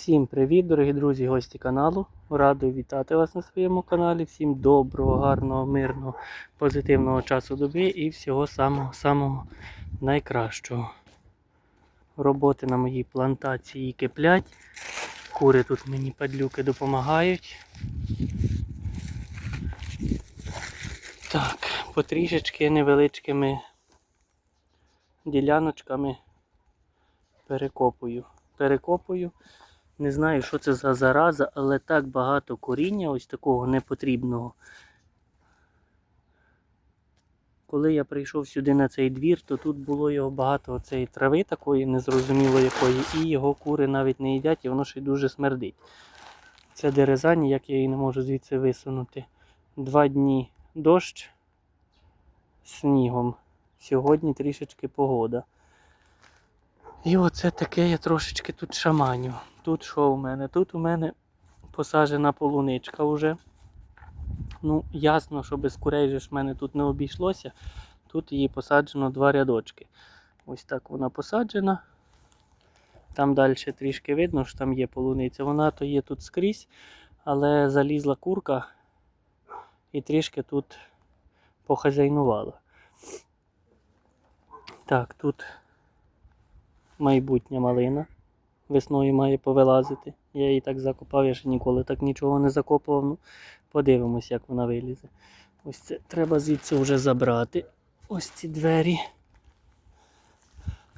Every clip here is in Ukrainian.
Всім привіт, дорогі друзі, гості каналу. Радий вітати вас на своєму каналі. Всім доброго, гарного, мирного, позитивного часу доби і всього самого-самого найкращого. Роботи на моїй плантації киплять. Кури тут мені падлюки допомагають. Так, потрішечки невеличкими діляночками перекопую. Перекопую. Не знаю, що це за зараза, але так багато коріння ось такого непотрібного. Коли я прийшов сюди на цей двір, то тут було його багато цієї трави такої, незрозуміло якої, і його кури навіть не їдять, і воно ще й дуже смердить. Це дереза, ніяк я її не можу звідси висунути. Два дні дощ снігом. Сьогодні трішечки погода. І оце таке я трошечки тут шаманю. Тут що у мене? Тут у мене посаджена полуничка вже. Ну, ясно, що без курей же ж в мене тут не обійшлося. Тут її посаджено два рядочки. Ось так вона посаджена. Там далі трішки видно, що там є полуниця. Вона то є тут скрізь, але залізла курка і трішки тут похазяйнувала. Так, тут майбутня малина. Весною має повилазити. Я її так закопав, я ще ніколи так нічого не закопував. Ну, подивимось, як вона вилізе. Ось це треба звідси вже забрати. Ось ці двері.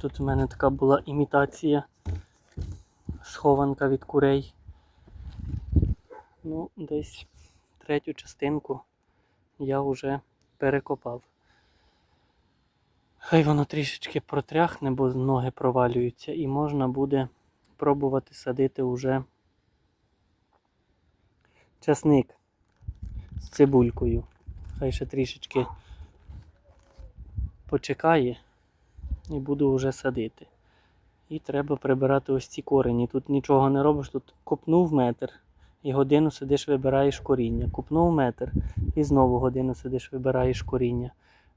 Тут у мене така була імітація схованка від курей. Ну, десь третю частинку я вже перекопав. Хай воно трішечки протряхне, бо ноги провалюються, і можна буде пробувати садити уже часник з цибулькою. Хай ще трішечки почекає і буду вже садити. І треба прибирати ось ці корені. Тут нічого не робиш, тут копнув метр і годину сидиш, вибираєш коріння. Купнув метр і знову годину сидиш, вибираєш коріння.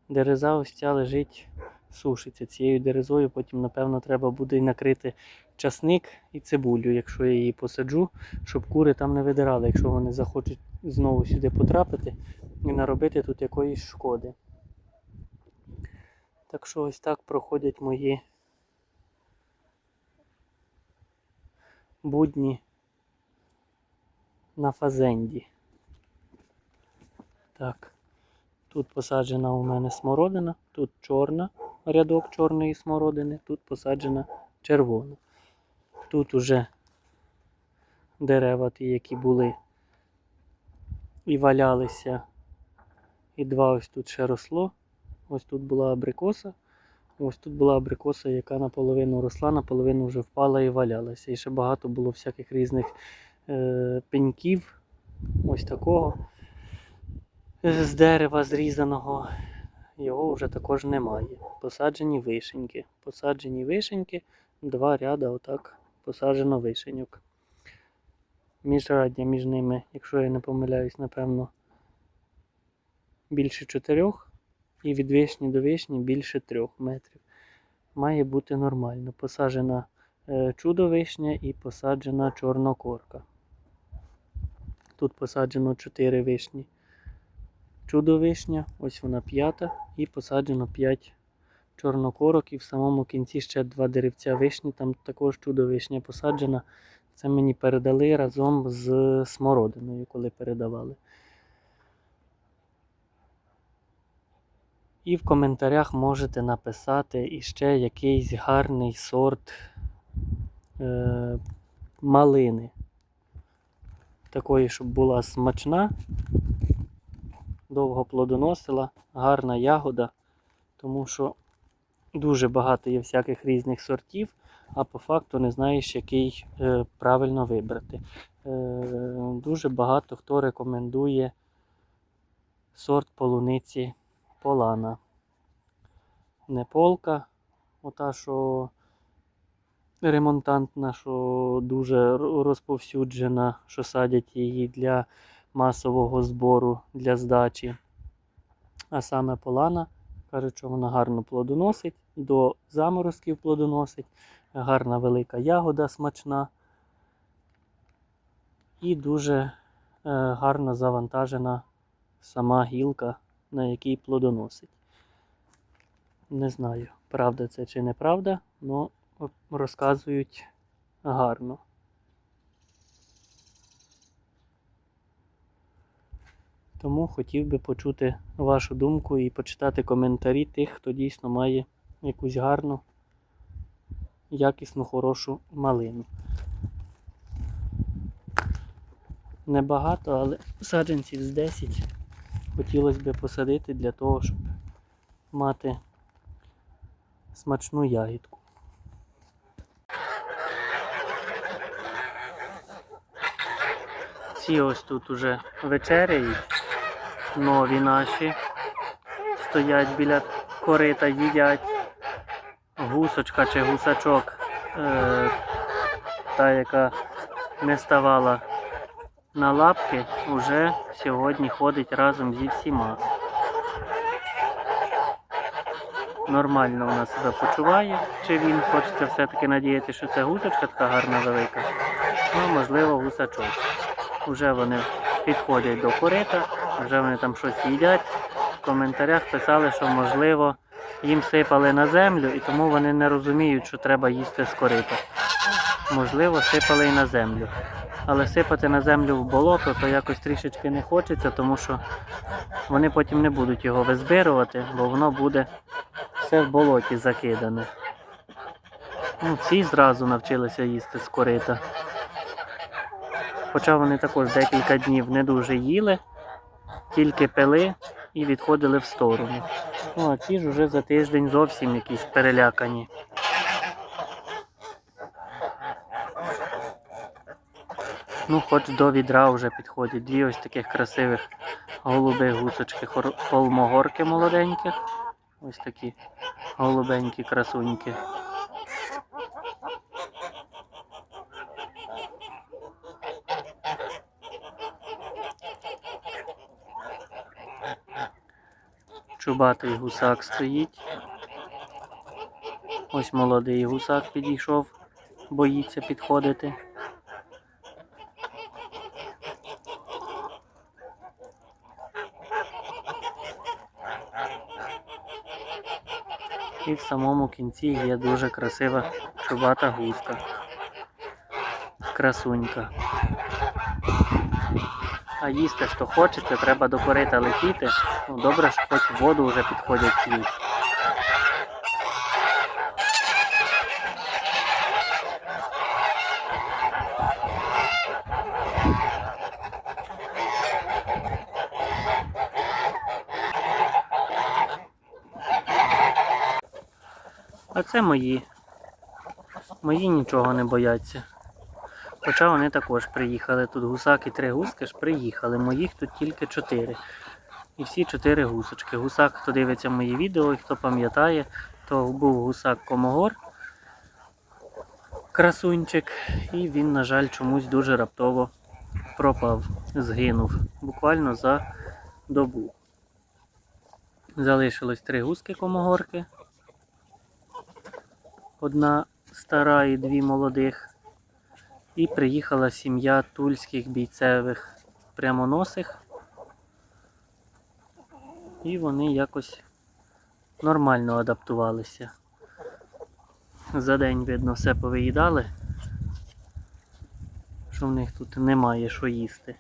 Дереза ось ця лежить, сушиться цією дерезою. Потім, напевно, треба буде накрити часник і цибулю, якщо я її посаджу, щоб кури там не видирали, якщо вони захочуть знову сюди потрапити і наробити тут якоїсь шкоди. Так що ось так проходять мої будні на фазенді. Так. Тут посаджена у мене смородина, тут чорна, рядок чорної смородини, тут посаджена червона. Тут уже дерева ті, які були і валялися. І два ось тут ще росло. Ось тут була абрикоса. Ось тут була абрикоса, яка наполовину росла, наполовину вже впала і валялася. І ще багато було всяких різних е, пеньків. Ось такого з дерева зрізаного, його вже також немає. Посаджені вишеньки. Посаджені вишеньки, два ряда отак посаджено вишеньок. Міжраддя між ними, якщо я не помиляюсь, напевно, більше чотирьох. І від вишні до вишні більше трьох метрів. Має бути нормально. Посаджена е, чудо вишня і посаджена чорнокорка. Тут посаджено 4 вишні чудовишня, ось вона п'ята, і посаджено 5 чорнокорок, і в самому кінці ще два деревця вишні, там також чудовишня посаджена. Це мені передали разом з смородиною, коли передавали. І в коментарях можете написати іще якийсь гарний сорт е, малини. Такої, щоб була смачна довго плодоносила, гарна ягода, тому що дуже багато є всяких різних сортів, а по факту не знаєш, який е, правильно вибрати. Е, Дуже багато хто рекомендує сорт полуниці полана. Не полка, ота, що ремонтантна, що дуже розповсюджена, що садять її для масового збору для здачі. А саме полана, кажуть, що вона гарно плодоносить, до заморозків плодоносить, гарна велика ягода смачна. І дуже е, гарно завантажена сама гілка, на якій плодоносить. Не знаю, правда це чи неправда, але розказують гарно. Тому хотів би почути вашу думку і почитати коментарі тих, хто дійсно має якусь гарну, якісну, хорошу малину. Небагато, але саджанців з 10 хотілося б посадити для того, щоб мати смачну ягідку. Ці ось тут уже вечеряють, нові наші. Стоять біля корита, їдять. Гусочка чи гусачок, е, та, яка не ставала на лапки, вже сьогодні ходить разом зі всіма. Нормально вона себе почуває, чи він хочеться все-таки надіяти, що це гусочка така гарна велика. Ну, можливо, гусачок. Вже вони підходять до корита, вже вони там щось їдять. В коментарях писали, що можливо їм сипали на землю і тому вони не розуміють, що треба їсти з корита. Можливо, сипали і на землю. Але сипати на землю в болото то якось трішечки не хочеться, тому що вони потім не будуть його визбирувати, бо воно буде все в болоті закидане. Ну, ці зразу навчилися їсти з корита. Хоча вони також декілька днів не дуже їли, тільки пили і відходили в сторону. Ну, а ці ж уже за тиждень зовсім якісь перелякані. Ну, хоч до відра вже підходять. Дві ось таких красивих голубих гусочки холмогорки молоденьких. Ось такі голубенькі красуньки. Чубатий гусак стоїть. Ось молодий гусак підійшов, боїться підходити. І в самому кінці є дуже красива чубата гуска. Красунька. А їсти, що хочеться, треба до корита летіти. Ну, добре, що хоч в воду вже підходять п'ють. А це мої. Мої нічого не бояться. Хоча вони також приїхали. Тут гусак і три гуски ж приїхали. Моїх тут тільки чотири. І всі чотири гусочки. Гусак, хто дивиться мої відео і хто пам'ятає, то був гусак Комогор, красунчик, і він, на жаль, чомусь дуже раптово пропав, згинув. Буквально за добу. Залишилось три гуски комогорки. Одна стара і дві молодих. І приїхала сім'я тульських бійцевих прямоносих. І вони якось нормально адаптувалися. За день, видно, все повиїдали, що в них тут немає що їсти.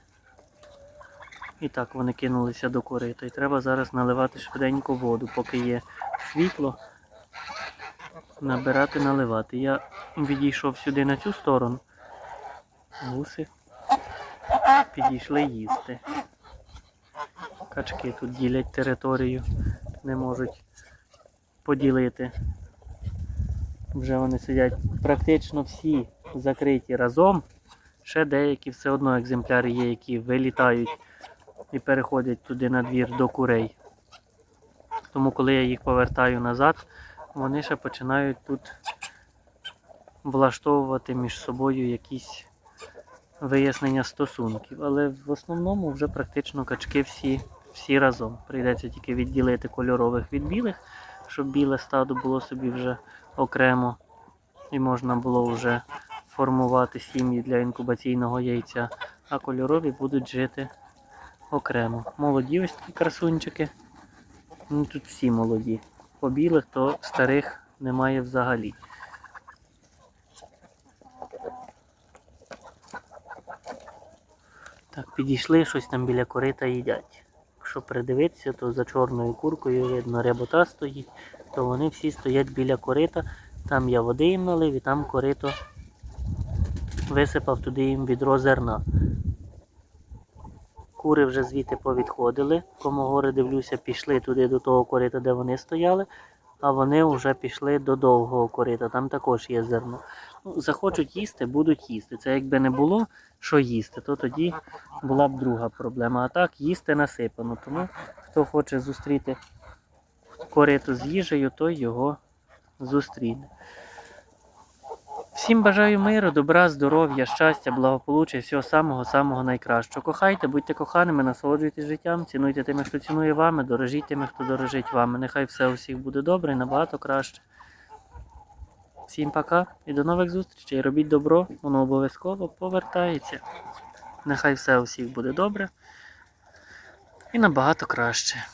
І так вони кинулися до корита. І треба зараз наливати швиденько воду, поки є світло. Набирати, наливати. Я відійшов сюди на цю сторону. Гуси підійшли їсти. Качки тут ділять територію, не можуть поділити. Вже вони сидять практично всі закриті разом. Ще деякі все одно екземпляри є, які вилітають і переходять туди на двір до курей. Тому коли я їх повертаю назад, вони ще починають тут влаштовувати між собою якісь вияснення стосунків. Але в основному вже практично качки всі, всі разом. Прийдеться тільки відділити кольорових від білих, щоб біле стадо було собі вже окремо і можна було вже формувати сім'ї для інкубаційного яйця. а кольорові будуть жити окремо. Молоді ось такі красунчики. Ну, тут всі молоді. По білих, то старих немає взагалі. Так, підійшли, щось там біля корита їдять. Якщо придивитися, то за чорною куркою видно рябота стоїть, то вони всі стоять біля корита. Там я води їм налив і там корито висипав туди їм відро зерна. Кури вже звідти повідходили. Комогори, дивлюся, пішли туди до того корита, де вони стояли, а вони вже пішли до довгого корита, там також є зерно. Ну, захочуть їсти, будуть їсти. Це якби не було що їсти, то тоді була б друга проблема. А так їсти насипано. Тому хто хоче зустріти корито з їжею, той його зустріне. Всім бажаю миру, добра, здоров'я, щастя, благополуччя, всього самого-самого найкращого. Кохайте, будьте коханими, насолоджуйтесь життям, цінуйте тими, хто цінує вами, дорожіть тими, хто дорожить вами. Нехай все у всіх буде добре і набагато краще. Всім пока і до нових зустрічей. Робіть добро, воно обов'язково повертається. Нехай все у всіх буде добре і набагато краще.